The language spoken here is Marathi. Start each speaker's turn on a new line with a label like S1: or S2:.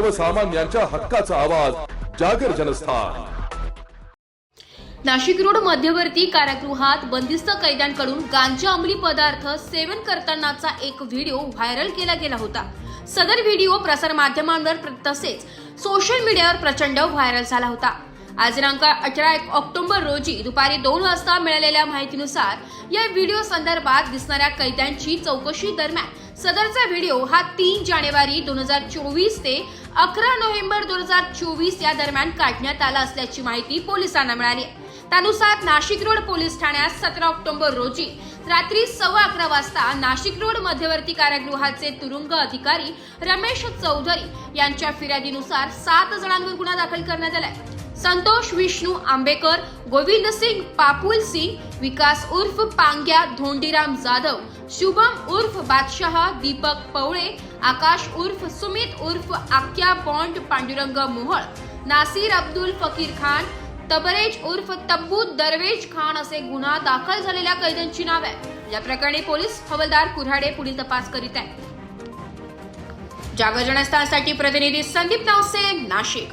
S1: सर्वसामान्यांच्या हक्काचा आवाज जागर जनस्थान.
S2: नाशिक रोड मध्यवर्ती कारागृहात बंदिस्त कैद्यांकडून गांजा अंमली पदार्थ सेवन करतानाचा एक व्हिडिओ व्हायरल केला गेला होता. सदर व्हिडिओ प्रसार माध्यमांवर तसेच सोशल मीडियावर प्रचंड व्हायरल झाला होता. आज दिनांक अठरा ऑक्टोबर रोजी दुपारी दोन वाजता मिळालेल्या माहितीनुसार या व्हिडिओ संदर्भात दिसणाऱ्या कैद्यांची चौकशी दरम्यान सदरचा व्हिडिओ हा तीन जानेवारी दोन हजार चोवीस ते अकरा नोव्हेंबर दोन हजार चोवीस या दरम्यान काढण्यात आला असल्याची माहिती पोलिसांना मिळाली. त्यानुसार नाशिक रोड पोलीस ठाण्यात सतरा ऑक्टोबर रोजी रात्री सव्वा अकरा वाजता नाशिक रोड मध्यवर्ती कारागृहाचे तुरुंग अधिकारी रमेश चौधरी यांच्या फिर्यादीनुसार सात जणांवर गुन्हा दाखल करण्यात आलाय. संतोष विष्णू आंबेकर गोविंद सिंग पापुल सिंग विकास उर्फ पांग्या धोंडीराम जाधव शुभम उर्फ बादशाह दीपक पवळे आकाश उर्फ सुमित उर्फ आक्या बॉन्ड पांडुरंग मोहळ नासिर अब्दुल फकीर खान तबरेज उर्फ तब्बू दरवेज खान असे गुन्हा दाखल झालेल्या कैद्यांची नावे. आहे या प्रकरणी पोलीस हवालदार कुऱ्हाडे पुढील तपास करीत आहेत. जागर जनस्थानसाठी प्रतिनिधी संदीप नावसे नाशिक.